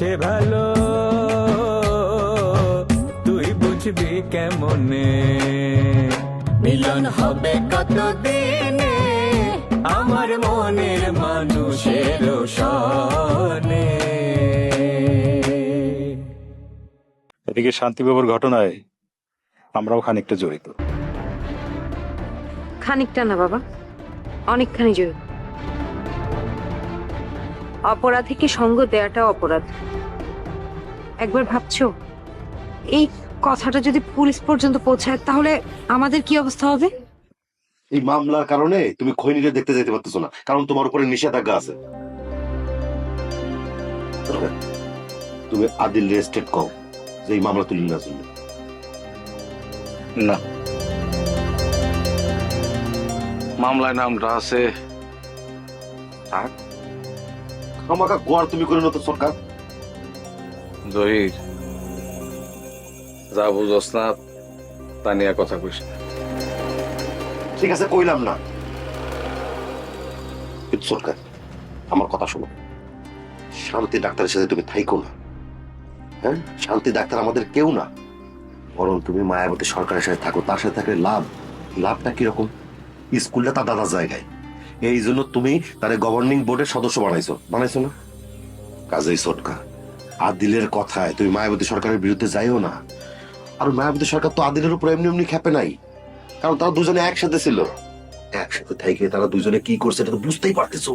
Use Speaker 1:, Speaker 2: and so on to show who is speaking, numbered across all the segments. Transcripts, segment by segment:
Speaker 1: সে ভালো। তুই বুঝবি কেমনে? মিলন হবে কতদিনে? আমার মনের মানুষের সনে
Speaker 2: এদিকে শান্তিবাবুর ঘটনায় আমরাও খানিকটা জড়িত।
Speaker 3: খানিকটা না বাবা অনেকখানি জড়িত। অপরাধীকে সঙ্গ দেওয়াটা অপরাধ। একবার ভাবছ? এই কথাটা যদি পুলিশ পর্যন্ত পৌঁছায় তাহলে আমাদের কি অবস্থা হবে?
Speaker 4: এই মামলার কারণে তুমি খৈনিরে দেখতে যেতে পারতেছো না কারণ তোমার উপরে নিষেধাজ্ঞা আছে। তুমি আদিল রেস্টেড কও যে এই মামলা তুলি না জন্য।
Speaker 5: না। মামলায় নামটা আছে
Speaker 4: আমাকে গোয়ার তুমি করে নতো সরকার।
Speaker 5: জহির, যা বুঝস না, তা নিয়ে কথা কইস না।
Speaker 4: ঠিক আছে, কইলাম না। কিন্তু সরকার, আমার কথা শোনো। শান্তি ডাক্তারের সাথে তুমি থাইকো না। হ্যাঁ? শান্তি ডাক্তার আমাদের কেউ না। বরং তুমি মায়াবতী সরকারের সাথে থাকো, তার সাথে থাকলে লাভ। লাভটা কীরকম? স্কুলটা তার দাদার জায়গায়। এই জন্য তুমি তারে গভর্নিং বোর্ডের সদস্য বানাইছো। বানাইছো না? কাজেই সটকা। আদিলের কথায়। তুমি মায়াবতী সরকারের বিরুদ্ধে যাইও না। আর মায়াবতী সরকার তো আদিলের উপর এমনি এমনি খেপে নাই। কারণ তারা দুজনে একসাথে ছিল। একসাথে থেকে তারা দুজনে কি করছে এটা তো বুঝতেই পারতেছো।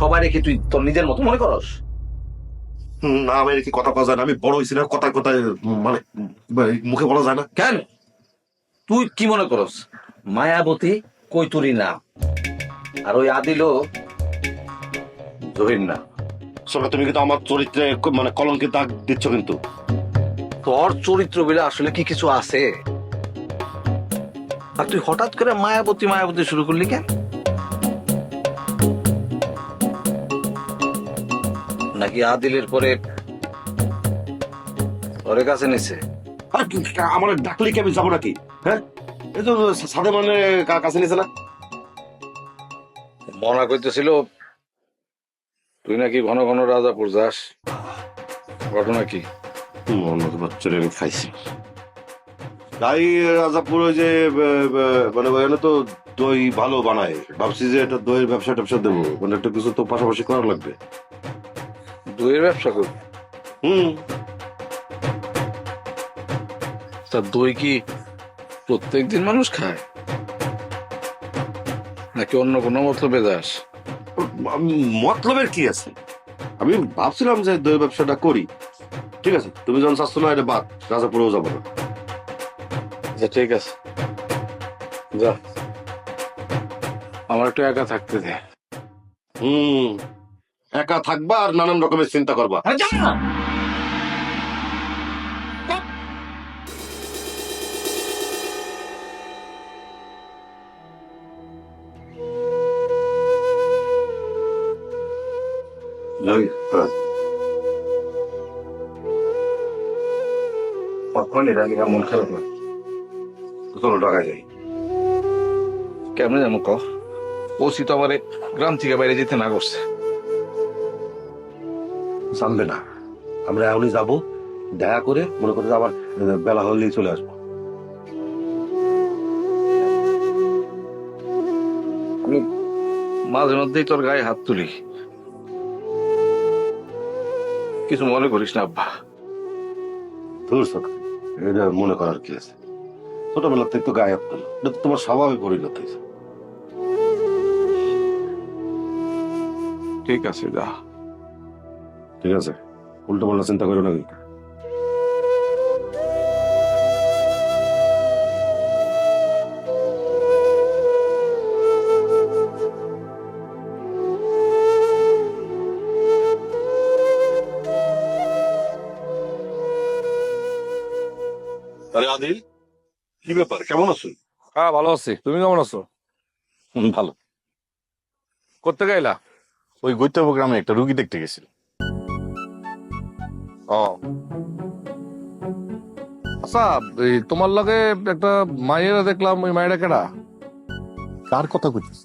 Speaker 6: সবাই রেখে তুই তোর নিজের মতো মনে করস?
Speaker 4: না আমি কি কথা কওয়া যায় না। আমি বড় হয়েছি না কথায় কথায় মানে মানে মুখে বলা যায় না।
Speaker 6: কেন? তুই কি মনে করস? মায়াবতী কৈতুরি না। আর ওই আদিলও জহির না।
Speaker 4: সরকার তুমি কিন্তু আমার চরিত্রে মানে কলঙ্কে দাগ দিচ্ছ কিন্তু।
Speaker 6: তোর চরিত্র বলে আসলে কি কিছু আছে? আর তুই হঠাৎ করে মায়াবতী মায়াবতী শুরু করলি কেন? নাকি আদিলের পরে ওর কাছে নিছে?
Speaker 4: আর আমার ডাকলে কি আমি যাব নাকি? হ্যাঁ? এই তো সাদে মানে কাছে নিছে না।
Speaker 5: মনা কইতেছিল তুই নাকি ঘন ঘন রাজাপুর যাস? ঘটনা কি?
Speaker 4: মনে বাচ্চারে আমি খাইছি। তাই রাজাপুর ওই যে মানে ওখানে তো দই ভালো বানায়। ভাবছি যে এটা দইয়ের ব্যবসা ট্যাবসা দেবো। মানে একটা কিছু তো পাশাপাশি করা লাগবে।
Speaker 5: দইয়ের ব্যবসা করবি?
Speaker 4: হুম।
Speaker 5: তা দই কি প্রত্যেক দিন মানুষ খায়? নাকি অন্য কোনো মতলবে যাস?
Speaker 4: মতলবের কি আছে? আমি ভাবছিলাম যে দই ব্যবসাটা করি। ঠিক আছে তুমি যখন চাচ্ছ না এটা বাদ রাজাপুরেও যাব না।
Speaker 5: আচ্ছা ঠিক আছে। যা। আমার একটু একা থাকতে দে।
Speaker 4: হুম একা থাকবা আর নানান রকমের চিন্তা করবা।
Speaker 5: কখন এর আগে মন খারাপ হয়
Speaker 4: চলো ঢাকা যাই
Speaker 5: কেমন যেন ক? ওসি তো আমার গ্রাম থেকে বাইরে যেতে না করছে।
Speaker 4: জানবে না। আমরা এখনই যাব দেখা করে মনে করতে আবার বেলা হলেই চলে আসব।
Speaker 5: আমি মাঝে মধ্যেই তোর গায়ে হাত তুলি। কিছু মনে করিস না আব্বা
Speaker 4: ধুর সকাল এটা মনে করার কি আছে ছোটবেলা থেকে তো গায়ে তোলো। এটা তো তোমার স্বভাবে পরিণত হয়েছে
Speaker 5: ঠিক আছে যা
Speaker 4: ঠিক আছে উল্টো পাল্টা চিন্তা করো না কিন্তু।
Speaker 2: আদিল কি ব্যাপার? কেমন আছো?
Speaker 7: হ্যাঁ ভালো আছি। তুমি কেমন আছো?
Speaker 2: ভালো।
Speaker 7: করতে গাইলা
Speaker 2: ওই গৈত্যাব গ্রামে একটা রুগী দেখতে গেছিল।
Speaker 7: ও। আচ্ছা এই তোমার লগে একটা মাইয়েরা দেখলাম ওই মায়েরা কেডা?
Speaker 2: কার কথা কইছিস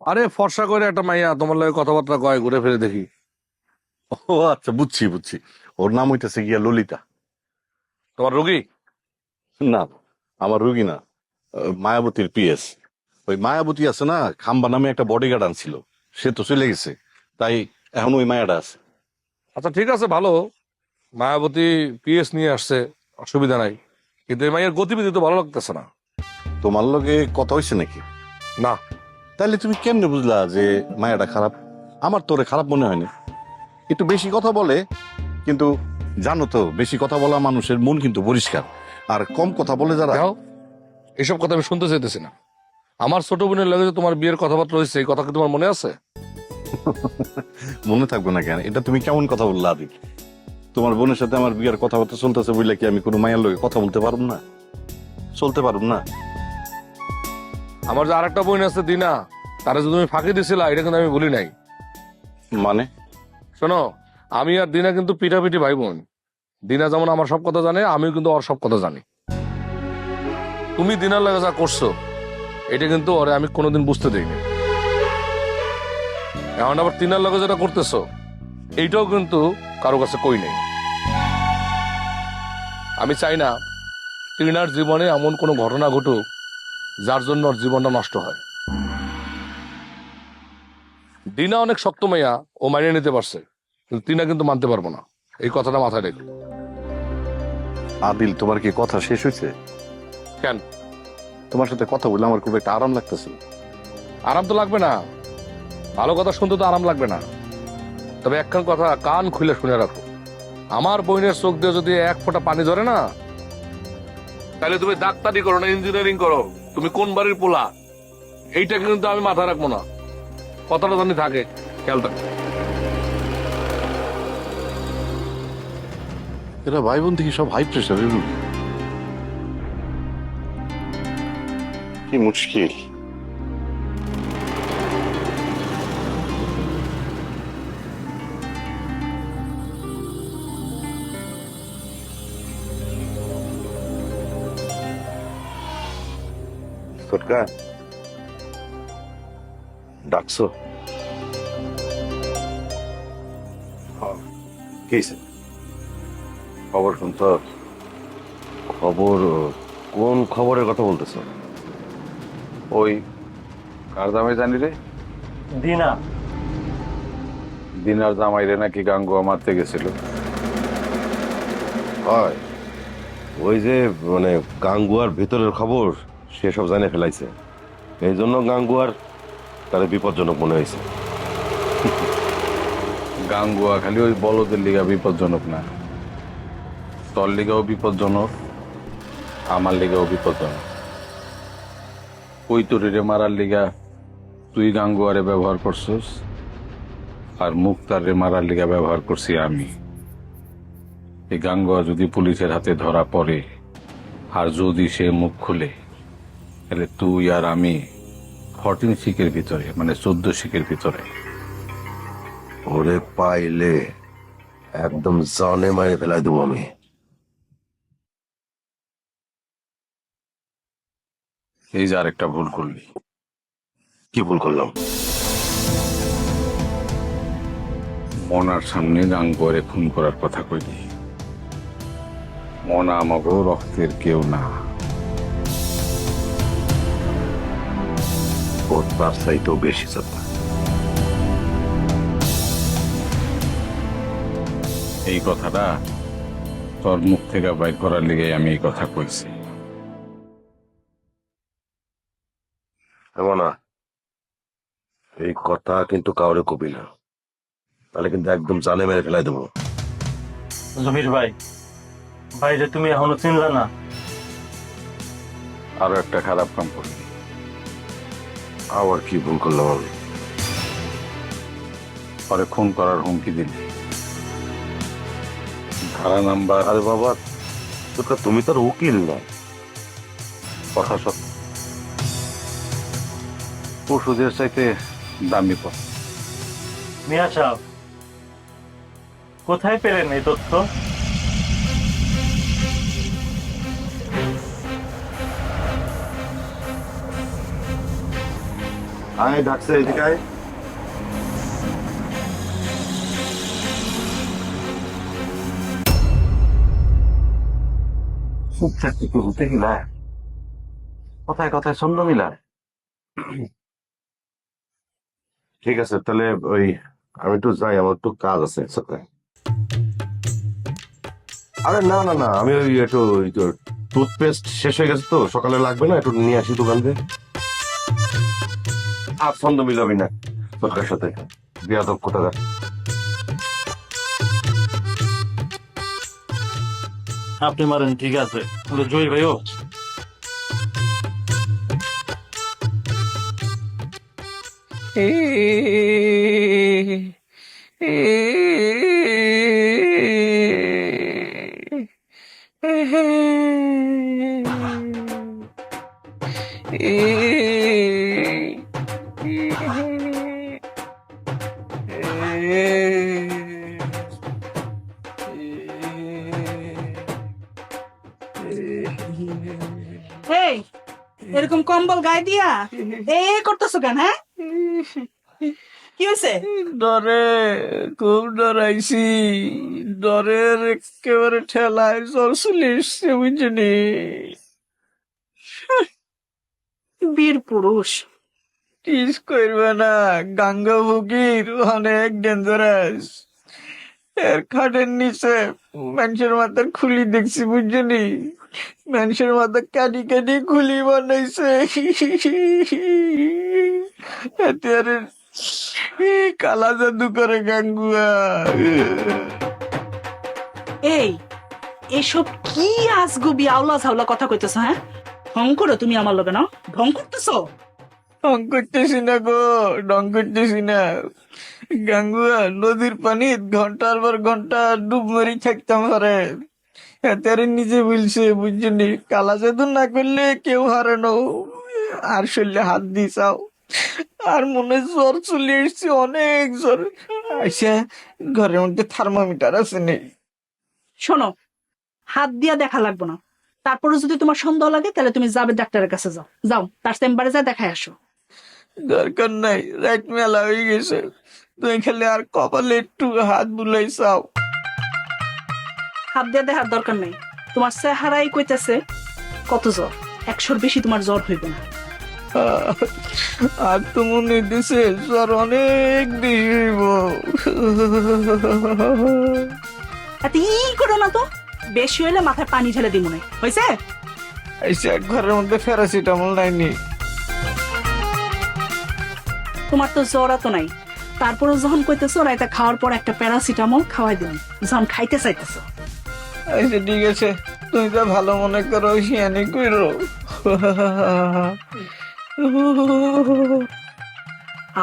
Speaker 7: আরে ফর্সা করে একটা মাইয়া তোমার লগে কথাবার্তা কয় ঘুরে ফিরে দেখি।
Speaker 2: ও আচ্ছা বুঝছি বুঝছি। ওর নাম হইতেছে গিয়া ললিতা।
Speaker 7: তোমার রোগী?
Speaker 2: না আমার রুগী না মায়াবতীর পিএস। ওই মায়াবতী আছে না খাম্বা নামে একটা বডিগার্ড আনছিল সে তো চলে গেছে তাই এখন ওই মায়াটা আছে।
Speaker 7: আচ্ছা ঠিক আছে ভালো। মায়াবতী পিএস নিয়ে আসছে অসুবিধা নাই। কিন্তু এই মাইয়ের গতিবিধি তো ভালো লাগতেছে না।
Speaker 2: তোমার লগে কথা হয়েছে নাকি?
Speaker 7: না।
Speaker 2: তাহলে তুমি কেমনে বুঝলা যে মায়াটা খারাপ? আমার তোরে খারাপ মনে হয়নি। একটু বেশি কথা বলে কিন্তু জানো তো বেশি কথা বলা মানুষের মন কিন্তু পরিষ্কার। আর কম কথা বলে যারা
Speaker 7: দেখো এসব কথা আমি শুনতে চাইতেছি না। আমার ছোট বোনের লগে যে তোমার বিয়ের কথাবার্তা হয়েছে এই কথা কি তোমার মনে আছে?
Speaker 2: মনে থাকবে না কেন? এটা তুমি কেমন কথা বললা আদি তোমার বোনের সাথে আমার বিয়ের কথাবার্তা চলতেছে বুঝলে কি আমি কোনো মায়ের লোকে কথা বলতে পারব না? চলতে পারব না?
Speaker 7: আমার যে আরেকটা বোন আছে দিনা তারা যদি তুমি ফাঁকি দিছিলা এটা কিন্তু আমি বলি নাই।
Speaker 2: মানে?
Speaker 7: শোনো আমি আর দিনা কিন্তু পিঠাপিঠি ভাই বোন। দিনা যেমন আমার সব কথা জানে, আমিও কিন্তু ওর সব কথা জানি। তুমি দিনার লাগে যা করছ, এটা কিন্তু ওরে আমি কোনোদিন বুঝতে দিইনি। এখন আবার তিনার লগে যেটা করতেছো, এইটাও কিন্তু কারও কাছে কই নেই। আমি চাই না তিনার জীবনে এমন কোনো ঘটনা ঘটুক, যার জন্য ওর জীবনটা নষ্ট হয়। দিনা অনেক শক্ত মেয়া ও মানিয়ে নিতে পারছে, কিন্তু তিনা কিন্তু মানতে পারব না। এই কথাটা মাথায় রেখে।
Speaker 2: আদিল তোমার কি কথা শেষ হয়েছে?
Speaker 7: কেন?
Speaker 2: তোমার সাথে কথা বলে আমার খুব একটা আরাম লাগতেছে।
Speaker 7: আরাম তো লাগবে না। ভালো কথা শুনতে তো আরাম লাগবে না। তবে একখান কথা কান খুলে শুনে রাখো। আমার বইনের চোখ দিয়ে যদি এক ফোঁটা পানি ধরে না তাহলে তুমি ডাক্তারি করো না ইঞ্জিনিয়ারিং করো। তুমি কোন বাড়ির পোলা? এইটা কিন্তু আমি মাথায় রাখব না। কথাটা জানি থাকে খেয়াল থাকে
Speaker 2: এরা ভাই বোন দেখি সব হাই প্রেশারের রুগী। কি মুশকিল। সরকার ডাকছো? কি হয়েছে?
Speaker 4: খবর শুনছ? খবর কোন খবরের কথা বলতেছ?
Speaker 7: ওই কার জামাই জানি রে?
Speaker 8: দিনা।
Speaker 7: দিনার জামাই রে নাকি গাঙ্গুয়া মারতে গেছিল।
Speaker 4: হয়। ওই যে মানে গাঙ্গুয়ার ভিতরের খবর সেসব জানে ফেলাইছে। এই জন্য গাঙ্গুয়ার তাদের বিপজ্জনক মনে হয়েছে।
Speaker 7: গাঙ্গুয়া খালি ওই বলদের লিগা বিপজ্জনক না। তোর লিগাও বিপজ্জনক, আমার লিগাও বিপজ্জনক। ওই তরিরে মারার লিগা? তুই গাঙ্গুয়ারে ব্যবহার করছিস, আর মুক্তারে মারার লিগা ব্যবহার করছি আমি। এই গাঙ্গুয়া যদি পুলিশের হাতে ধরা পড়ে, আর যদি সে মুখ খুলে, তাহলে তুই আর আমি ফর্টিন শিকের ভিতরে মানে চোদ্দ শিকের ভিতরে।
Speaker 4: ওরে পাইলে, একদম জানে মারে ফেলাই দেবো আমি।
Speaker 7: এই যে আরেকটা ভুল করলি।
Speaker 4: কি ভুল করলাম?
Speaker 7: মনার সামনে গাঙ্গুয়ারে খুন করার কথা কইলি। মনা আমাগো রক্তের কেউ না।
Speaker 4: ও তার চাইতেও বেশি চাপা।
Speaker 7: এই কথাটা তোর মুখ থেকে বাইর করার লিগে আমি এই কথা কইছি।
Speaker 4: কথা কিন্তু কাউরে কবি না। তাহলে কিন্তু একদম জানে মেরে ফেলাই দেবো।
Speaker 8: জমির ভাই ভাই যে তুমি এখনও চিনলা না?
Speaker 7: আরও একটা খারাপ কাম করলি।
Speaker 4: আবার কি ভুল করলাম আমি?
Speaker 7: পরে খুন করার হুমকি দিলি। ধারা নাম্বার
Speaker 4: আরে বাবা তোটা তুমি তার উকিল না।
Speaker 9: কথা সব ওষুধের চাইতে দামি পথ।
Speaker 10: মিয়া সাহেব কোথায় পেলেন এই তথ্য?
Speaker 4: আয় ডাকছে এদিকে আয়।
Speaker 6: হতে কি না কথায় কথায় ছন্দ মিলা
Speaker 4: ঠিক আছে, তাহলে ওই আমি একটু যাই, আমার একটু কাজ আছে আরে না না না, আমি ওই একটু টুথপেস্ট শেষ হয়ে গেছে তো, সকালে লাগবে না, একটু নিয়ে আসি দোকান থেকে আর ছন্দ মিলাবি না তোর সাথে, বিয়াদব কোথাকার।
Speaker 10: আপনি মারেন, ঠিক আছে। জয় ভাইও।
Speaker 11: এরকম কম্বল গায়ে দিয়া এ করতেছো কেন হ্যাঁ? হয়েছে
Speaker 12: ডরে খুব ডরাইছি ডরের একেবারে ঠেলায় জ্বর চলে এসছে বুঝলি?
Speaker 11: বীর পুরুষ।
Speaker 12: টিস করবে না গাঙ্গা ফকির অনেক ডেঞ্জারাস এর খাটের নিচে মানুষের মাথার খুলি দেখছি বুঝলি? মানুষের মাথা কাটি কাটি খুলি বানাইছে। এতে আর কালা জাদু করে গাঙ্গুয়া।
Speaker 11: এই এসব কি আজগুবি আওলা ঝাওলা কথা কইতেছো হ্যাঁ? ঢং করো তুমি আমার লগে না? ঢং করতেছো?
Speaker 12: ঢং করতেছি না গো ঢং করতেছি না। গাঙ্গুয়া নদীর পানি ঘণ্টার পর ঘণ্টা ডুব মারি থাকতাম পারে এতে নিজে বলছে বুঝলি কালা জাদু না করলে কেউ হারে না আর শরীরে হাত দিয়ে চাও। আর মনে জ্বর চলে এসছে অনেক জ্বর। আইসা ঘরের মধ্যে থার্মোমিটার আছে নেই
Speaker 11: শোনো হাত দিয়া দেখা লাগবে না। তারপরে যদি তোমার সন্দেহ লাগে তাহলে তুমি যাবে ডাক্তারের কাছে যাও। যাও তার চেম্বারে যা দেখায় আসো।
Speaker 12: দরকার নাই রাইট মেলা হয়ে গেছে। তুমি খালি আর কপালে একটু হাত বুলাই চাও।
Speaker 11: হাত দিয়া দেখার দরকার নাই। তোমার চেহারাই কইতেছে কত জ্বর? একশোর বেশি তোমার জ্বর হইবে না।
Speaker 12: আর তো মনে দিছে অনেক হইব।
Speaker 11: এত ই করো না তো। বেশি হইলে মাথায় পানি ঢেলে দিব না হয়েছে
Speaker 12: এসে এক ঘরের মধ্যে প্যারাসিটামল নাইনি।
Speaker 11: তোমার তো জ্বর এত নাই। তারপরে যখন কইতেছো রাইতে খাওয়ার পর একটা প্যারাসিটামল খাওয়াই দিন যখন খাইতে চাইতেছো।
Speaker 12: আচ্ছা ঠিক আছে তুমি যা ভালো মনে করো শিয়ানি কইরো।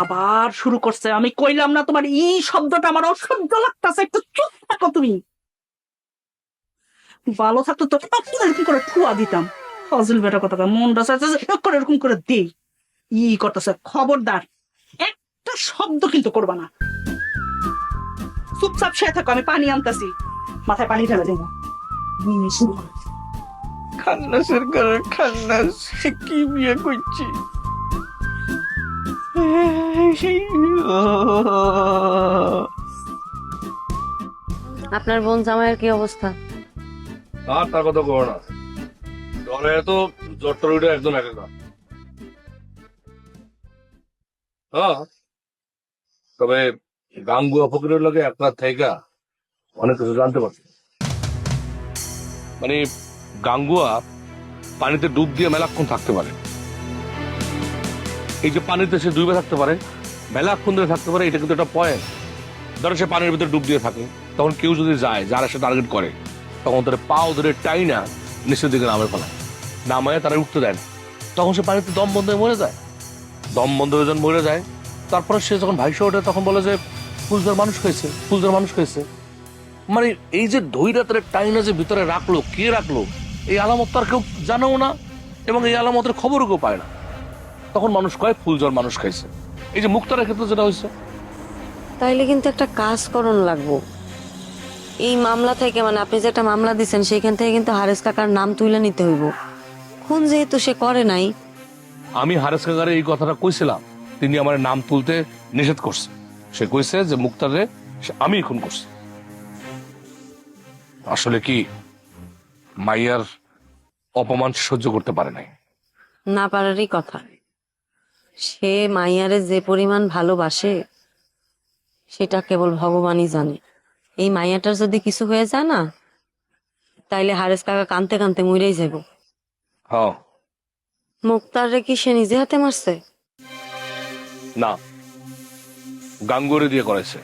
Speaker 11: আবার শুরু করছে। আমি কইলাম না তোমার ই শব্দটা আমার অসহ্য লাগতেছে, একটু চুপ থাকো তুমি। ভালো থাকতো তো এরকম করে ঠুয়া দিতাম? ফজল বেটা কথা মনটা করে এরকম করে দেই। ই করতেছে, খবরদার, একটা শব্দ কিন্তু করবা না। চুপচাপ শুয়ে থাকো, আমি পানি আনতাছি। মাথায় পানি ঢেলে দেবো। শুরু করো।
Speaker 12: খান্নাসের ঘরে খান্নাস কি বিয়ে করছি?
Speaker 13: আপনার বোন জামাইয়ের কি অবস্থা?
Speaker 7: আর তার কথা কো না। জ্বরে তো জ্বরটা উঠে একদম একা হ্যাঁ তবে গাঙ্গু অপকরের লগে আপনার থেকে অনেক কিছু জানতে পারছি। মানে গাঙ্গুয়া পানিতে ডুব দিয়ে মেলাক্ষণ থাকতে পারে। এই যে পানিতে সে ডুবে থাকতে পারে, মেলাক্ষণ ধরে থাকতে পারে, এটা কিন্তু একটা পয়েন্ট। ধরো সে পানির ভিতরে ডুব দিয়ে থাকে, তখন কেউ যদি যায়, যারা সে টার্গেট করে, তখন তারা পাও ধরে টাইনা নিচের দিকে নামে ফেলায় নামায় তারা উঠতে দেয় না। তখন সে পানিতে দম বন্ধ হয়ে মরে যায়। দম বন্ধ হয়ে যখন মরে যায়, তারপরে সে যখন ভাইসে ওঠে, তখন বলে যে ফুলদার মানুষ হয়েছে ফুলদার মানুষ হয়েছে। মানে এই যে ধৈরাতের টাইনা যে ভিতরে রাখল, কে রাখল এই আলামত তো আর কেউ জানেও না এবং এই আলামতের খবরও কেউ পায় না। তখন মানুষ কয় ফুলজল মানুষ খাইছে। এই যে মুক্তারের ক্ষেত্রে যেটা হয়েছে।
Speaker 13: তাইলে কিন্তু একটা কাজ করণ লাগবো। এই মামলা থেকে মানে আপনি যে একটা মামলা দিচ্ছেন সেইখান থেকে কিন্তু হারেস কাকার নাম তুলে নিতে হইব। খুন যেহেতু সে করে নাই।
Speaker 7: আমি হারেস কাকারে এই কথাটা কইছিলাম তিনি আমার নাম তুলতে নিষেধ করছে। সে কইছে যে মুক্তারে আমি খুন করছি। আসলে কি মাইয়ার অপমান সহ্য করতে পারে নাই।
Speaker 13: না পারারই কথা। সে মাইয়ারে যে পরিমাণ ভালোবাসে সেটা কেবল ভগবানই জানে। এই মাইয়াটার যদি কিছু হয়ে যায় না তাইলে হারেস কাকা কানতে কানতে মরেই যাব
Speaker 7: হ্যাঁ।
Speaker 13: মুক্তারে কি সে নিজে হাতে মারছে?
Speaker 7: না। গাঙ্গুরে দিয়ে করেছে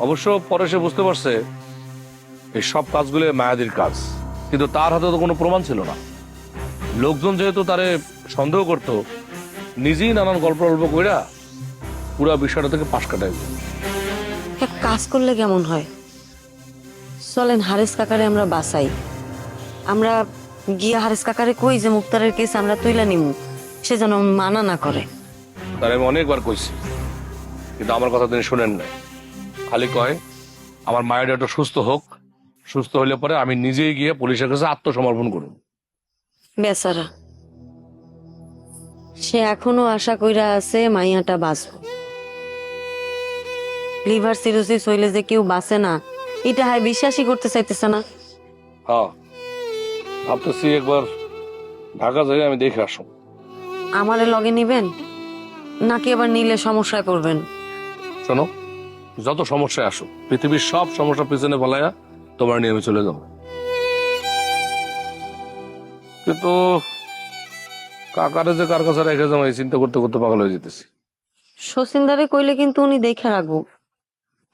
Speaker 7: অবশ্য পরে সে বুঝতে পারছে এই সব কাজগুলো মায়াদির কাজ। কিন্তু তার হাতে তো কোনো প্রমাণ ছিল না। লোকজন যেহেতু তারে সন্দেহ করত নিজেই নানান গল্প গল্প কইরা পুরা বিষয়টা থেকে পাশ কাটাই।
Speaker 13: এক কাজ করলে কেমন হয়? চলেন হারেস কাকারে আমরা বাসাই আমরা গিয়া হারেস কাকারে কই যে মুক্তারের কেস আমরা তুইলা নিমু সে যেন মানা না করে।
Speaker 7: তার আমি অনেকবার কইছি কিন্তু আমার কথা তিনি শুনেন না খালি কয় আমার মায়ের একটু সুস্থ হোক সুস্থ হলে পরে আমি নিজেই গিয়ে পুলিশের কাছে আত্মসমর্পণ করব
Speaker 13: বেচারা। সে এখনও আশা কইরা আছে মাইয়াটা বাঁচব। লিভার সিরোসিস হইলে যে কেউ বাঁচে না এটা হয় বিশ্বাসই করতে চাইতেছে না।
Speaker 7: হ্যাঁ ভাবতেছি একবার ঢাকা যাই আমি দেখে আসো
Speaker 13: আমারে লগে নিবেন নাকি আবার নিলে সমস্যায় পড়বেন?
Speaker 7: শোনো যত সমস্যায় আসো পৃথিবীর সব সমস্যা পিছনে ফেলাইয়া তোমার নিয়ে আমি চলে যাব কিন্তু কাকারে যে কার কাছে রেখে যাব এই চিন্তা করতে করতে পাগল হয়ে যেতেছি।
Speaker 13: শচীনদারে কইলে কিন্তু উনি দেখে রাখব।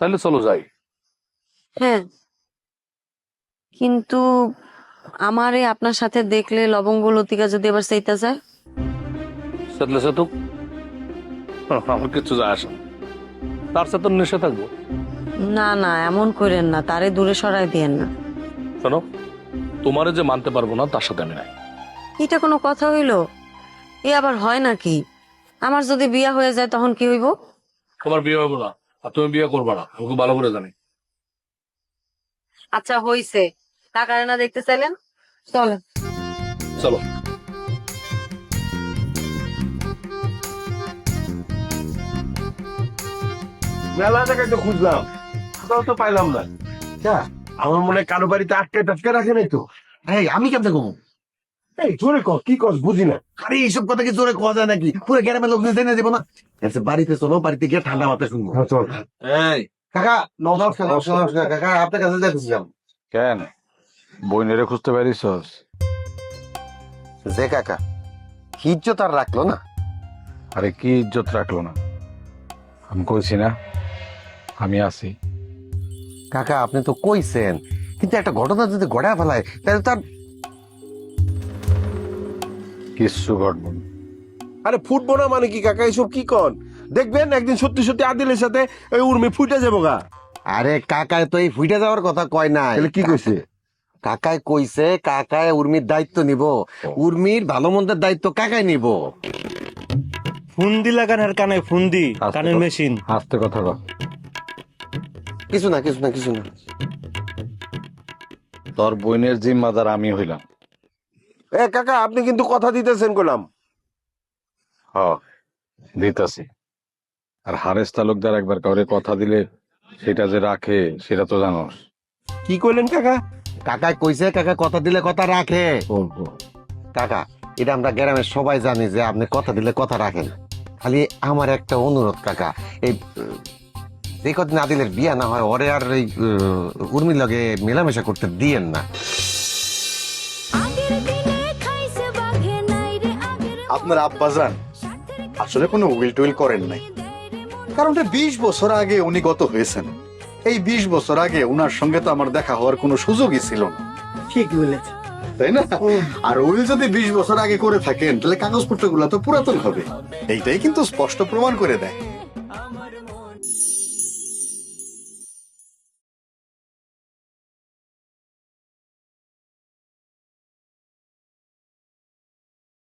Speaker 7: তাহলে চলো যাই।
Speaker 13: হ্যাঁ। কিন্তু আমারে আপনার সাথে দেখলে লবঙ্গ লতিকা যদি এবার চাইতে যায়
Speaker 7: সেতলে সেতুক? আমার কিছু যায় আসে তার সাথে নেশে থাকব।
Speaker 13: না না এমন করেন না। তারে দূরে সরাই দিয়েন না।
Speaker 7: শোনো তোমারে যে মানতে পারব না তার সাথে আমি নাই।
Speaker 13: এটা কোনো কথা হইল? এ আবার হয় নাকি? আমার যদি বিয়া হয়ে যায় তখন কি হইব?
Speaker 7: তোমার বিয়ে হবে না আর তুমি বিয়ে করবে না। আমি খুব ভালো করে জানি।
Speaker 13: আচ্ছা হইছে। টাকারে না দেখতে চাইলেন? চলেন।
Speaker 7: চলো।
Speaker 8: মেলা জায়গায় তো খুঁজলাম। কোথাও তো পাইলাম না। যা আমার মনে হয় কারও বাড়িতে আটকে টাটকে রাখে নাই তো।
Speaker 14: এই আমি কেমনে কমু?
Speaker 8: এই জোরে কর কি কর বুঝি না।
Speaker 14: আরে এইসব কথা কি জোরে কোয়া যায় নাকি? পুরো গ্রামের লোক জেনে দেবো না। এসে বাড়িতে চলো বাড়িতে গিয়ে ঠান্ডা মাথায় শুনব।
Speaker 8: হ্যাঁ, চল।
Speaker 14: এই। কাকা নমস্কার নমস্কার কাকা আপনার কাছে যাচ্ছিলাম
Speaker 9: কেন? বইনেরে খুঁজতে পারিছস
Speaker 14: যে কাকা ইজ্জত আর রাখল না?
Speaker 9: আরে কি ইজ্জত রাখল না? আমি কইছি না আমি আছি।
Speaker 14: কাকা আপনি তো কইছেন। কিন্তু একটা ঘটনা যদি গড়া ফেলায় তাহলে তার
Speaker 9: কিচ্ছু ঘটবো
Speaker 8: আরে ফুটবো না মানে কি কাকা এসব কি কন? দেখবেন একদিন সত্যি সত্যি আদিলের সাথে ওই উর্মি ফুটে যাব গা।
Speaker 14: আরে কাকায় তো এই ফুইটা যাওয়ার কথা কয় না
Speaker 8: তাহলে কি কইছে?
Speaker 14: কাকায় কইছে কাকায় উর্মির দায়িত্ব নিব। উর্মির ভালো মন্দের দায়িত্ব কাকায় নিব।
Speaker 15: ফুন্দি লাগানোর কানে ফুন্দি কানের মেশিন।
Speaker 9: আস্তে কথা কর
Speaker 14: কিছু না কিছু না কিছু না।
Speaker 9: তোর বইনের জিম্মাদার আমি হইলাম।
Speaker 8: এ কাকা আপনি কিন্তু কথা দিতেছেন গোলাম।
Speaker 9: হ দিতাছি। আর হারেস তালুকদার একবার কাউরে কথা দিলে সেটা যে রাখে সেটা তো জানোস।
Speaker 8: কি কইলেন কাকা?
Speaker 14: কাকায় কইছে কাকা কথা দিলে কথা রাখে। কাকা এটা আমরা গ্রামের সবাই জানি যে আপনি কথা দিলে কথা রাখেন। খালি আমার একটা অনুরোধ কাকা। এই কদিন আদিলের বিয়া না হয় ওরে আর এই উর্মির লগে মেলামেশা করতে দিয়েন না।
Speaker 2: আপনার আব্বাজান আসলে কোনো উইল টুইল করেন নাই। কারণ বিশ বছর আগে উনি গত হয়েছেন। এই বিশ বছর আগে উনার সঙ্গে তো আমার দেখা হওয়ার কোনো সুযোগই ছিল না।
Speaker 16: ঠিক বলেছে
Speaker 2: তাই না? আর উইল যদি বিশ বছর আগে করে থাকেন তাহলে কাগজপত্রগুলা তো পুরাতন হবে। এইটাই কিন্তু স্পষ্ট প্রমাণ করে দেয়।